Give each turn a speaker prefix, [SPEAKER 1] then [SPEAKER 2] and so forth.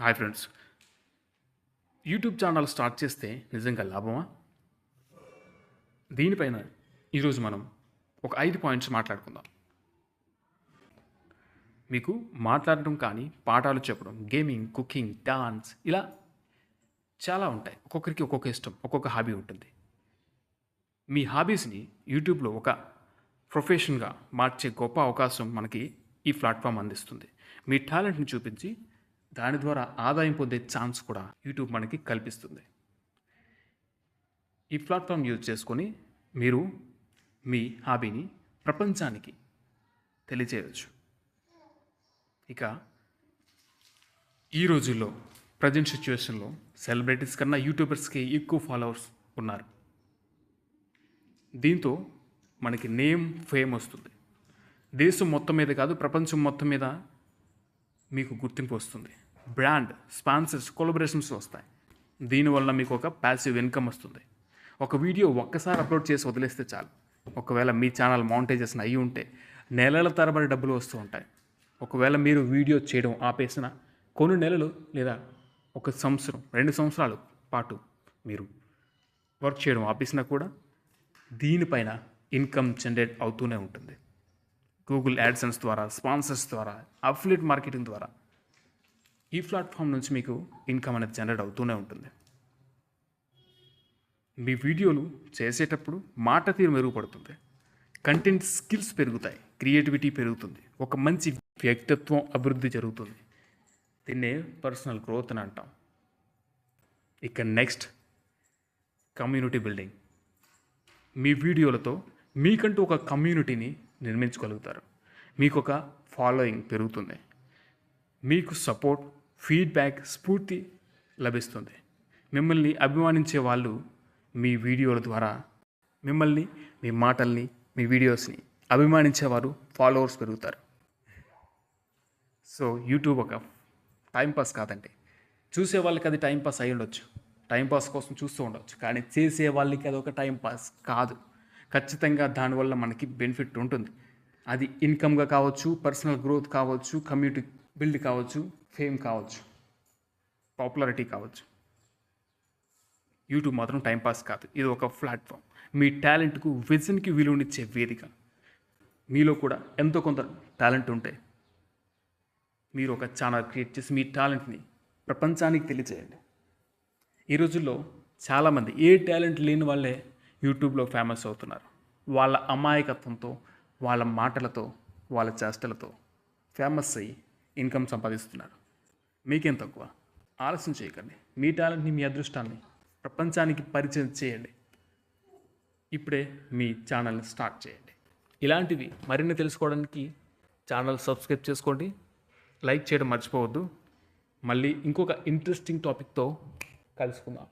[SPEAKER 1] Hi friends YouTube channel start చేస్తే నిజంగా లాభమా? దీనిపైన ఈరోజు మనం ఒక ఐదు పాయింట్స్ మాట్లాడుకుందాం. మీకు మాట్లాడటం కానీ పాఠాలు చెప్పడం గేమింగ్ కుకింగ్ డాన్స్ ఇలా చాలా ఉంటాయి. ఒక్కొక్కరికి ఒక్కొక్క ఇష్టం ఒక్కొక్క హాబీ ఉంటుంది. మీ హాబీస్ని యూట్యూబ్లో ఒక ప్రొఫెషన్గా మార్చే గొప్ప అవకాశం మనకి ఈ ప్లాట్ఫామ్ అందిస్తుంది. మీ టాలెంట్ని చూపించి దాని ద్వారా ఆదాయం పొందే ఛాన్స్ కూడా యూట్యూబ్ మనకి కల్పిస్తుంది. ఈ ప్లాట్ఫామ్ యూజ్ చేసుకొని మీరు మీ హాబీని ప్రపంచానికి తెలియచేయవచ్చు ఇక ఈ రోజుల్లో ప్రజెంట్ సిచ్యువేషన్లో సెలబ్రిటీస్ కన్నా యూట్యూబర్స్కి ఎక్కువ ఫాలోవర్స్ ఉన్నారు. దీంతో మనకి నేమ్ ఫేమ్ వస్తుంది. దేశం మొత్తం మీద కాదు ప్రపంచం మొత్తం మీద మీకు గుర్తింపు వస్తుంది. బ్రాండ్ స్పాన్సర్స్ కొలబరేషన్స్ వస్తాయి. దీనివల్ల మీకు ఒక ప్యాసివ్ ఇన్కమ్ వస్తుంది. ఒక వీడియో ఒక్కసారి అప్లోడ్ చేసి వదిలేస్తే చాలు. ఒకవేళ మీ ఛానల్ మౌంటేజెస్ అయ్యి ఉంటే నెలల తరబడి డబ్బులు వస్తూ ఉంటాయి. ఒకవేళ మీరు వీడియో చేయడం ఆపేసిన కొన్ని నెలలు లేదా ఒక సంవత్సరం రెండు సంవత్సరాల పాటు మీరు వర్క్ చేయడం ఆపేసినా కూడా దీనిపైన ఇన్కమ్ జనరేట్ అవుతూనే ఉంటుంది. గూగుల్ యాడ్సెన్స్ ద్వారా స్పాన్సర్స్ ద్వారా అఫ్లిట్ మార్కెటింగ్ ద్వారా ఈ ప్లాట్ఫామ్ నుంచి మీకు ఇన్కమ్ అనేది జనరేట్ అవుతూనే ఉంటుంది. మీ వీడియోలు చేసేటప్పుడు మాట తీరు మెరుగుపడుతుంది. కంటెంట్ స్కిల్స్ పెరుగుతాయి. క్రియేటివిటీ పెరుగుతుంది. ఒక మంచి వ్యక్తిత్వం అభివృద్ధి జరుగుతుంది. దీన్నే పర్సనల్ గ్రోత్ అని అంటాం. ఇక నెక్స్ట్ కమ్యూనిటీ బిల్డింగ్. మీ వీడియోలతో మీకంటూ ఒక కమ్యూనిటీని నిర్మించగలుగుతారు. మీకు ఒక ఫాలోయింగ్ పెరుగుతుంది. మీకు సపోర్ట్ ఫీడ్బ్యాక్ స్ఫూర్తి లభిస్తుంది. మిమ్మల్ని అభిమానించే వాళ్ళు మీ వీడియోల ద్వారా మిమ్మల్ని మీ మాటల్ని మీ వీడియోస్ని అభిమానించేవారు ఫాలోవర్స్ పెరుగుతారు. సో యూట్యూబ్ ఒక టైంపాస్ కాదండి. చూసే వాళ్ళకి అది టైంపాస్ అయి ఉండొచ్చు. టైంపాస్ కోసం చూస్తూ ఉండొచ్చు. కానీ చేసే వాళ్ళకి అది ఒక టైంపాస్ కాదు. ఖచ్చితంగా దానివల్ల మనకి బెనిఫిట్ ఉంటుంది. అది ఇన్కమ్గా కావచ్చు పర్సనల్ గ్రోత్ కావచ్చు కమ్యూనిటీ బిల్డ్ కావచ్చు ఫేమ్ కావచ్చు పాపులారిటీ కావచ్చు. యూట్యూబ్ మాత్రం టైంపాస్ కాదు. ఇది ఒక ప్లాట్ఫామ్. మీ టాలెంట్కు విజన్కి విలువనిచ్చే వేదిక. మీలో కూడా ఎంతో కొంత టాలెంట్ ఉంటే మీరు ఒక ఛానల్ క్రియేట్ చేసి మీ టాలెంట్ని ప్రపంచానికి తెలియజేయండి. ఈ రోజుల్లో చాలామంది ఏ టాలెంట్ లేని వాళ్ళే యూట్యూబ్లో ఫేమస్ అవుతున్నారు. వాళ్ళ అమాయకత్వంతో వాళ్ళ మాటలతో వాళ్ళ చేష్టలతో ఫేమస్ అయ్యి ఇన్కమ్ సంపాదిస్తున్నారు. మీకేం తక్కువ? ఆలస్యం చేయకండి. మీ టాలెంట్ని మీ అదృష్టాన్ని ప్రపంచానికి పరిచయం చేయండి. ఇప్పుడే మీ ఛానల్ని స్టార్ట్ చేయండి. ఇలాంటివి మరిన్ని తెలుసుకోవడానికి ఛానల్ సబ్స్క్రైబ్ చేసుకోండి. లైక్ చేయడం మర్చిపోవద్దు. మళ్ళీ ఇంకొక ఇంట్రెస్టింగ్ టాపిక్తో కలుసుకుందాం.